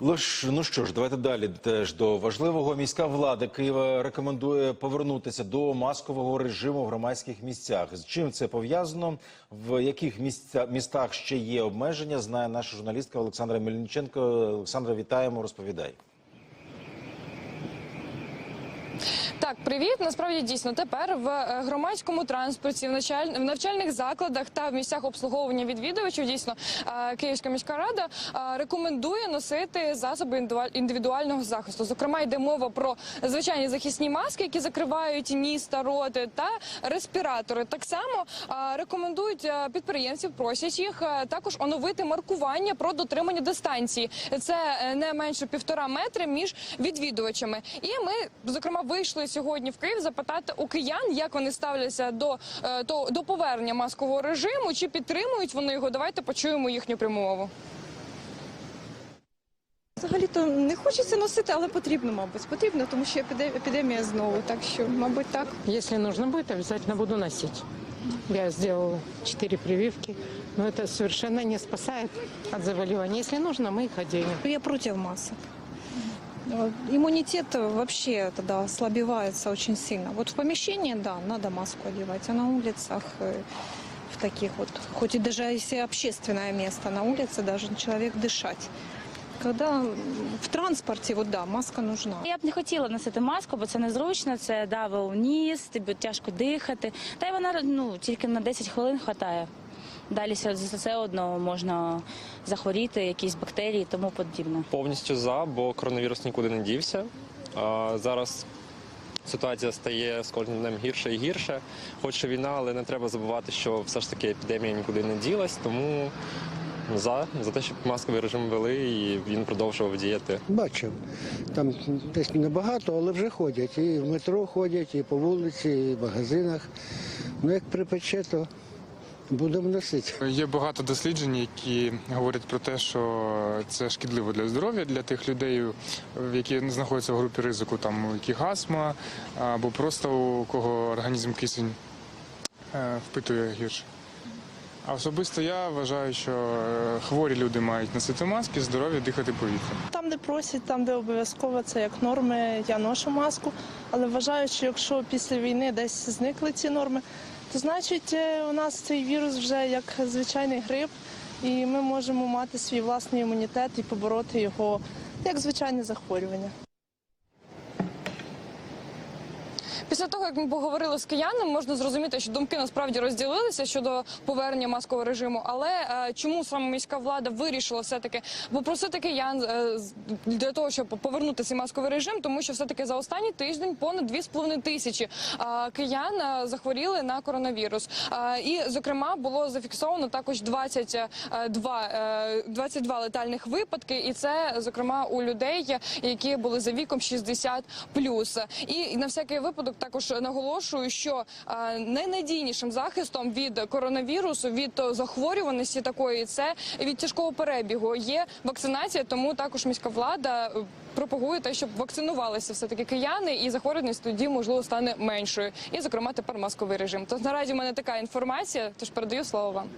Лиш, ну що ж, давайте далі теж до важливого. Міська влада Києва рекомендує повернутися до маскового режиму в громадських місцях. З чим це пов'язано? В яких місця, містах ще є обмеження? Знає наша журналістка Олександра Мельниченко. Олександра, вітаємо, розповідай. Так, привіт. Насправді дійсно тепер в е, громадському транспорті, в навчаль- в навчальних закладах та в місцях обслуговування відвідувачів дійсно е, Київська міська рада е, рекомендує носити засоби індивідуаль- індивідуального захисту. Зокрема, йде мова про звичайні захисні маски, які закривають ніс та роти, та респіратори. Так само рекомендують підприємців, просять їх також оновити маркування про дотримання дистанції. Це не менше півтора метри між відвідувачами. І ми, зокрема, вийшли сьогодні в Київ запитати у киян, як вони ставляться до, е, до, до повернення маскового режиму, чи підтримують вони його. Давайте почуємо їхню пряму мову. Взагалі-то не хочеться носити, але потрібно, мабуть. Потрібно, тому що епіде- епідемія знову. Так що, мабуть, так. Если нужно будет, обязательно буду носить. Я сделала 4 прививки, но это совершенно не спасает от заболевания. Если нужно, мы их оденем. Я против масок. Э, Иммунитет вообще тогда ослабевается очень сильно. Вот в помещении, да, надо маску одевать, а на улицах э, в таких вот, хоть и даже если общественное место, на улице должен человек дышать. Когда м, в транспорте, вот да, маска нужна. Я б не хотіла носити маску, бо це незручно, це дави у ніс, тобі тяжко дихати. Та й вона ну, тільки на 10 хвилин вистачає. Далі все все одно можна захворіти, якісь бактерії тому подібне. Повністю за, бо коронавірус нікуди не дівся. А, зараз ситуація стає з кожним днем гірше і гірше. Хоч і війна, але не треба забувати, що все ж таки епідемія нікуди не ділась, тому за, за те, щоб масковий режим ввели і він продовжував діяти. Бачив. Там десь небагато, але вже ходять. І в метро ходять, і по вулиці, і в магазинах. Ну, як припече, то будемо носити. Є багато досліджень, які говорять про те, що це шкідливо для здоров'я для тих людей, які знаходяться в групі ризику, там у яких астма, або просто у кого організм кисень е, впитує гірше. А особисто я вважаю, що е, хворі люди мають носити маски, здорові дихати повітрям. Там, де просять, там, де обов'язково це як норми, я ношу маску. Але вважаю, що якщо після війни десь зникли ці норми, то значить е, у нас цей вірус вже як звичайний грип, і ми можемо мати свій власний імунітет і побороти його як звичайне захворювання. Після того, як ми поговорили з киянами, можна зрозуміти, що думки насправді розділилися щодо повернення маскового режиму. Але е, чому саме міська влада вирішила все таки попросити киян е, для того, щоб повернути цей масковий режим, тому що все таки за останній тиждень понад 2,5 тисячі е, киян е, захворіли на коронавірус. Е, і, зокрема, було зафіксовано також 22, е, 22 летальних випадки, і це зокрема у людей, які були за віком 60 І на всякий випадок також наголошую, що найнадійнішим захистом від коронавірусу, від е, захворюваності такої, це від тяжкого перебігу є вакцинація. Тому також міська влада е, пропагує те, щоб вакцинувалися все таки кияни, і захворюваність тоді можливо стане меншою. І зокрема тепер масковий режим. Тож наразі в мене така інформація. Тож передаю слово вам.